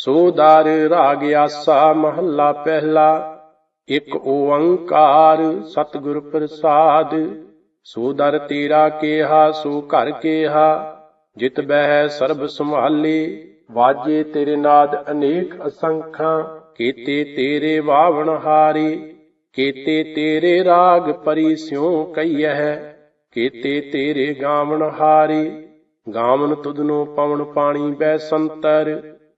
ਸੋ ਦਰ ਰਾਗ ਆਸਾ ਮਹੱਲਾ ਪਹਿਲਾ, ਇਕ ਓੰਕਾਰ ਸਤਿਗੁਰ ਪ੍ਰਸਾਦ। ਸੋ ਦਰ ਤੇਰਾ ਕੇਹਾ, ਸੋ ਘਰ ਕੇਹਾ, ਜਿਤ ਬਹਿ ਸਰਬ ਸੰਭਾਲੇ। ਵਾਜੇ ਤੇਰੇ ਨਾਦ ਅਨੇਕ ਅਸੰਖਾਂ, ਕੀਤੇ ਤੇਰੇ ਵਾਵਣ ਹਾਰੇ। ਕੀਤੇ ਤੇਰੇ ਰਾਗ ਪਰੀ ਸਿਉ ਕਈਐ, ਕੀਤੇ ਤੇਰੇ ਗਾਵਣ ਹਾਰੇ। ਗਾਵਨ ਤੁਧਨੋ ਪਵਨ ਪਾਣੀ ਬੈ ਸੰਤਰ।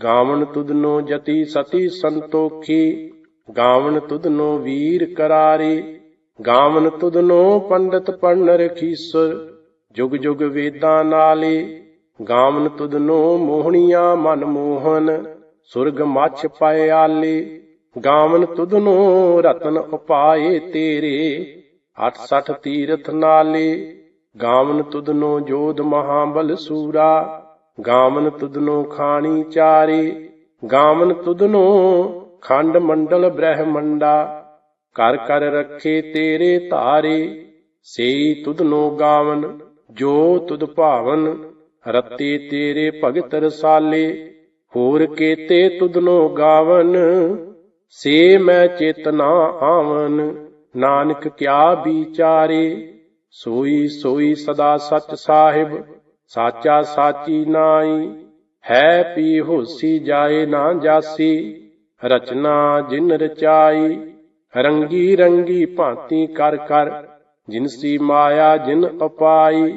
ਗਾਵਨ ਤੁਧਨੋ ਜਤੀ ਸਤੀ ਸੰਤੋਖੀ ਗਾਵਨ ਤੁਧਨੋ ਵੀਰ ਕਰਾਰੇ ਗਾਵਨ ਤੁਧਨੋ ਪੰਡਤ ਪੜਨ ਰਖੀਸਰ ਜੁਗ ਜੁਗ ਵੇਦਾਂ ਨਾਲੇ ਗਾਵਨ ਤੁਧਨੋ ਮੋਹਣੀਆਂ ਮਨ ਮੋਹਨ, ਸੁਰਗ ਮੱਛ ਪਾਏ ਆਲੇ ਗਾਵਨ ਤੁਧਨੋ ਰਤਨ ਉਪਾਏ ਤੇਰੇ 68 ਤੀਰਥ ਨਾਲੇ ਗਾਵਨ ਤੁਧਨੋ ਜੋਧ ਮਹਾਬਲ ਸੂਰਾ ਗਾਵਨ ਤੁਧਨੋ ਖਾਣੀ ਚਾਰੇ, ਗਾਵਨ ਤੁਧਨੋ ਖੰਡ ਮੰਡਲ ਬ੍ਰਹਮੰਡਾ ਕਰ ਕਰ ਰੱਖੇ ਤੇਰੇ ਧਾਰੇ, ਸੇਈ ਤੁਧਨੋ ਗਾਵਨ, ਜੋ ਤੁਧ ਭਾਵਨ, ਰਤੇ ਤੇਰੇ ਭਗਤ ਰਸਾਲੇ, ਹੋਰ ਕੇਤੇ ਤੁਧਨੋ ਗਾਵਨ, ਸੇ ਮੈਂ ਚੇਤਨਾ ਆਵਨ, ਨਾਨਕ ਕਿਆ ਵਿਚਾਰੇ, ਸੋਈ ਸੋਈ ਸਦਾ ਸਚ ਸਾਹਿਬ ਸਾਚਾ ਸਾਚੀ ਨਾਈ ਹੈ ਪੀ ਹੋਸੀ ਜਾਏ ਨਾ ਜਾਸੀ, ਰਚਨਾ ਜਿਨ ਰਚਾਈ, ਰੰਗੀ ਰੰਗੀ ਭਾਂਤੀ ਕਰ ਕਰ ਜਿਨਸੀ ਮਾਇਆ ਜਿਨ ਅਪਾਈ,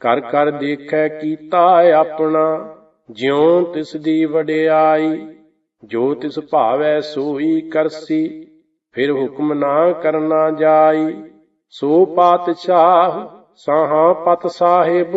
ਕਰ ਕਰ ਦੇਖੈ ਕੀਤਾ ਆਪਣਾ, ਜਿਉ ਤਿਸ ਦੀ ਵਡਿਆਈ, ਜੋ ਤਿਸ ਭਾਵੈ ਸੋਈ ਕਰਸੀ, ਫਿਰ ਹੁਕਮ ਨਾ ਕਰਨਾ ਜਾਈ, ਸੋ ਪਾਤਸ਼ਾਹ ਸਾਹਾ ਪਤ ਸਾਹਿਬ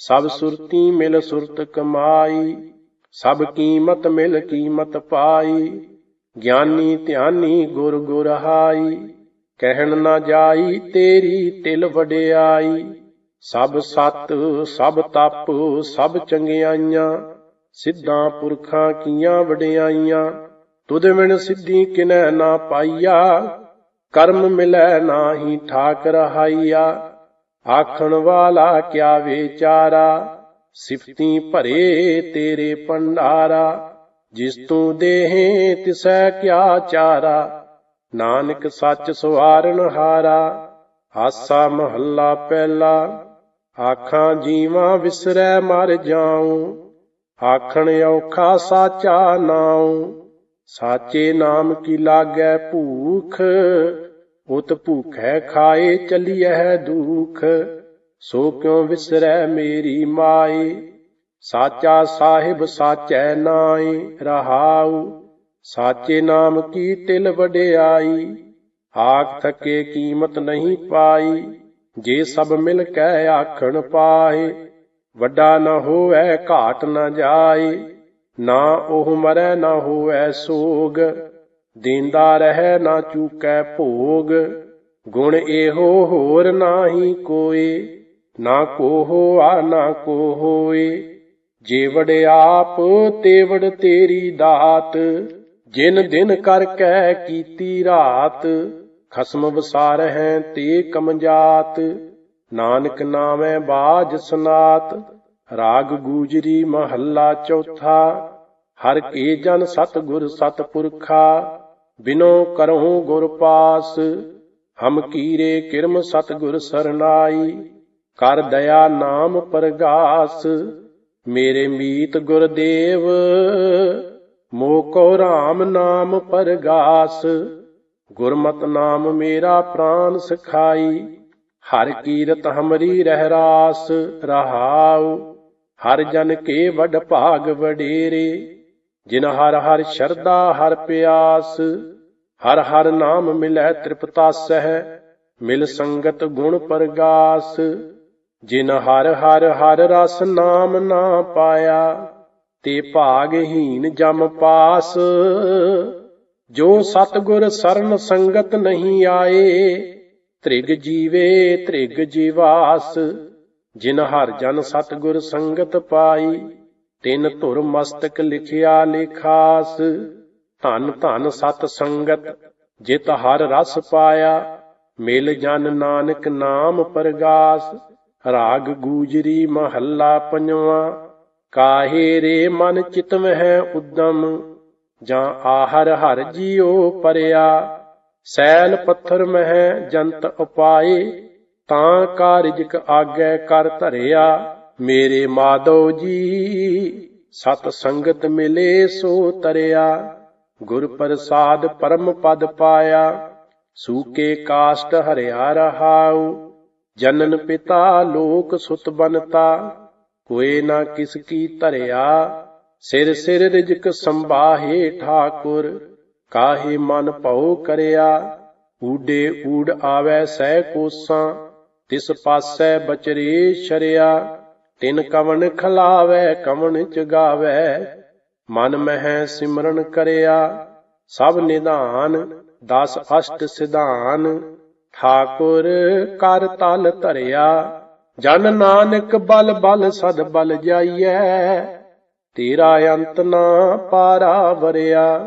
ਸਭ ਸੁਰਤੀ ਮਿਲ ਸੁਰਤ ਕਮਾਈ, ਸਭ ਕੀਮਤ ਮਿਲ ਕੀਮਤ ਪਾਈ। ਗਿਆਨੀ ਧਿਆਨੀ ਗੁਰ ਗੁਰ ਹਾਈ ਕਹਿਣ ਨਾ ਜਾਈ ਤੇਰੀ ਤਿਲ ਵਡਿਆਈ। ਸਭ ਸਤ, ਸਭ ਤਪ, ਸਭ ਚੰਗਿਆਈਆਂ, ਸਿੱਧਾਂ ਪੁਰਖਾਂ ਕੀਆਂ ਵਡਿਆਈਆਂ। ਤੁਧ ਵਿਣ ਸਿੱਧੀ ਕਿਨੈ ਨਾ ਪਾਈਆ, ਕਰਮ ਮਿਲੈ ਨਾਹੀ ਠਾਕ ਰਹਾਈਆ ਆਖਣ ਵਾਲਾ ਕਿਆ ਵਿਚਾਰਾ? ਸਿਫਤੀ ਭਰੇ ਤੇਰੇ ਭੰਡਾਰਾ, ਜਿਸ ਤੂੰ ਦੇਹੇ ਤਿਸੈ ਕਿਆ ਚਾਰਾ? ਨਾਨਕ ਸੱਚ ਸਵਾਰਨ ਹਾਰਾ ਆਸਾ ਮਹੱਲਾ ਪਹਿਲਾ। ਆਖਾਂ ਜੀਵਾਂ ਵਿਸਰੈ ਮਰ ਜਾਉ, ਆਖਣ ਔਖਾ ਸਾਚਾ ਨਾਉ। ਸਾਚੇ ਨਾਮ ਕੀ ਲਾਗੈ ਭੂਖ ਉਤ ਭੂਖੈ ਖਾਏ ਚਲੀਐ ਦੁਖ, ਸੋ ਕਿਉ ਵਿਸਰੈ ਮੇਰੀ ਮਾਏ? ਸਾਚਾ ਸਾਹਿਬ ਸਾਚੈ ਨਾਈ ਰਹਾਉ, ਸਾਚੇ ਨਾਮ ਕੀ ਤਿਲ ਵਡਿਆਈ? ਆਖ ਥਕੇ ਕੀਮਤ ਨਹੀਂ ਪਾਈ, ਜੇ ਸਭ ਮਿਲ ਕੇ ਆਖਣ ਪਾਏ, ਵੱਡਾ ਨਾ ਹੋਵੇ, ਘਾਟ ਨਾ ਜਾਏ, ਨਾ ਉਹ ਮਰੈ ਨਾ ਹੋਵੇ ਸੋਗ ਦੀਂਦਾ ਰਹਿ ਨਾ ਚੂਕੈ ਭੋਗ, ਗੁਣ ਇਹੋ ਹੋਰ ਨਾਹੀ ਕੋਏ, ਨਾ ਕੋ ਹੋਆ ਨਾ ਕੋ ਹੋਏ ਜੇ ਆਪ ਤੇਵੜ ਤੇਰੀ ਦਾਤ, ਜਿਨ ਦਿਨ ਕਰ ਕੈ ਕੀਤੀ ਰਾਤ, ਖਸਮ ਵਸਾਰ ਹੈ ਤੇ ਕਮਜਾਤ। ਨਾਨਕ ਨਾਮੈ ਬਾਜ ਸਨਾਤ, ਰਾਗ ਗੂਜਰੀ ਮਹੱਲਾ ਚੌਥਾ। ਹਰ ਕੇ ਜਨ ਸਤ ਗੁਰ ਸਤ ਪੁਰਖਾ ਬਿਨੋ ਕਰਹੁ ਗੁਰ ਪਾਸ, ਹਮ ਕੀਰੇ ਕਿਰਮ ਸਤਗੁਰ ਸਰਨਾਈ, ਕਰ ਦਇਆ ਨਾਮ ਪਰਗਾਸ, ਮੇਰੇ ਮੀਤ ਗੁਰਦੇਵ ਮੋਕੋ RAM ਨਾਮ ਪਰਗਾਸ, ਗੁਰਮਤ ਨਾਮ ਮੇਰਾ ਪ੍ਰਾਨ ਸਖਾਈ, ਹਰ ਕੀਰਤ ਹਮਰੀ ਰਹਿ ਰਾਸ ਰਹਾਉ, ਹਰ ਜਨ ਕੇ ਵਡ ਭਾਗ ਵਡੇਰੇ ਜਿਨ ਹਰ ਹਰ ਸ਼ਰਧਾ, ਹਰ ਪਿਆਸ, ਹਰ ਹਰ ਨਾਮ ਮਿਲੈ ਤ੍ਰਿਪਤਾ ਸਹਿ, ਮਿਲ ਸੰਗਤ ਗੁਣ ਪਰਗਾਸ। ਜਿਨ ਹਰ ਹਰ ਹਰ ਰਸ ਨਾਮ ਨਾ ਪਾਇਆ, ਤੇ ਭਾਗਹੀਨ ਜਮ ਪਾਸ। ਜੋ ਸਤਗੁਰ ਸਰਨ ਸੰਗਤ ਨਹੀਂ ਆਏ, ਤ੍ਰਿਗ ਜੀਵੇ, ਤ੍ਰਿਗ ਜੀਵਾਸ। ਜਿਨ ਹਰ ਜਨ ਸਤਗੁਰ ਸੰਗਤ ਪਾਈ ਤਿੰਨ ਧੁਰ ਮਸਤਕ ਲਿਖਿਆ ਲੇਖਾਸ। ਧਨ ਧਨ ਸਤ ਸੰਗਤ, ਜਿਤ ਹਰ ਰਸ ਪਾਇਆ। ਮਿਲ ਜਨ ਨਾਨਕ ਨਾਮ ਪਰਗਾਸ। ਰਾਗ ਗੂਜਰੀ ਮਹੱਲਾ ਪੰਜਵਾ। ਕਾਹੇ ਰੇ ਮਨ ਚਿਤ ਮਹਿ ਉਦਮ? ਜਾਂ ਆਹਰ ਹਰ ਜੀਉ ਪਰਿਆ। ਸੈਲ ਪੱਥਰ ਮਹਿ ਜੰਤ ਉਪਾਏ। ਤਾਂ ਕਾਰਜਕ ਆਗੈ ਕਰ ਧਰਿਆ। ਮੇਰੇ ਮਾਧੋ ਜੀ, ਸਤ ਸੰਗਤ ਮਿਲੇ ਸੋ ਤਰਿਆ। ਗੁਰ ਪ੍ਰਸਾਦ ਪਰਮ ਪਦ ਪਾਇਆ, ਸੂਕੇ ਕਾਸ਼ਟ ਹਰਿਆ ਰਹਾਉ। ਜਨਨ ਪਿਤਾ ਲੋਕ ਸੁਤ ਬਨਤਾ, ਕੋਏ ਨਾ ਕਿਸ ਕੀ ਧਰਿਆ। ਸਿਰ ਸਿਰ ਰਿਜਕ ਸੰਭਾਹੇ ਠਾਕੁਰ, ਕਾਹੇ ਮਨ ਭਉ ਕਰਿਆ। ਊਡੇ ਊੜ ਆਵੈ ਸਹਿ ਕੋਸਾਂ, ਤਿਸ ਪਾਸੈ ਬਚਰੇ ਸ਼ਰਿਆ। ਤਿਨ ਕਵਣ ਖਲਾਵੈ, ਕਵਣ ਚਗਾਵੈ ਮਨ ਮਹਿ ਸਿਮਰਨ ਕਰਿਆ, ਸਭ ਨਿਧਾਨ, ਦਸ ਅਸ਼ਟ ਸਿਧਾਨ। ਠਾਕੁਰ ਕਰ ਤਲ ਧਰਿਆ, ਜਨ ਨਾਨਕ ਬਲ ਬਲ ਸਦ ਬਲ ਜਾਈਐ। ਤੇਰਾ ਅੰਤ ਨਾ ਪਾਰਾ ਵਰਿਆ।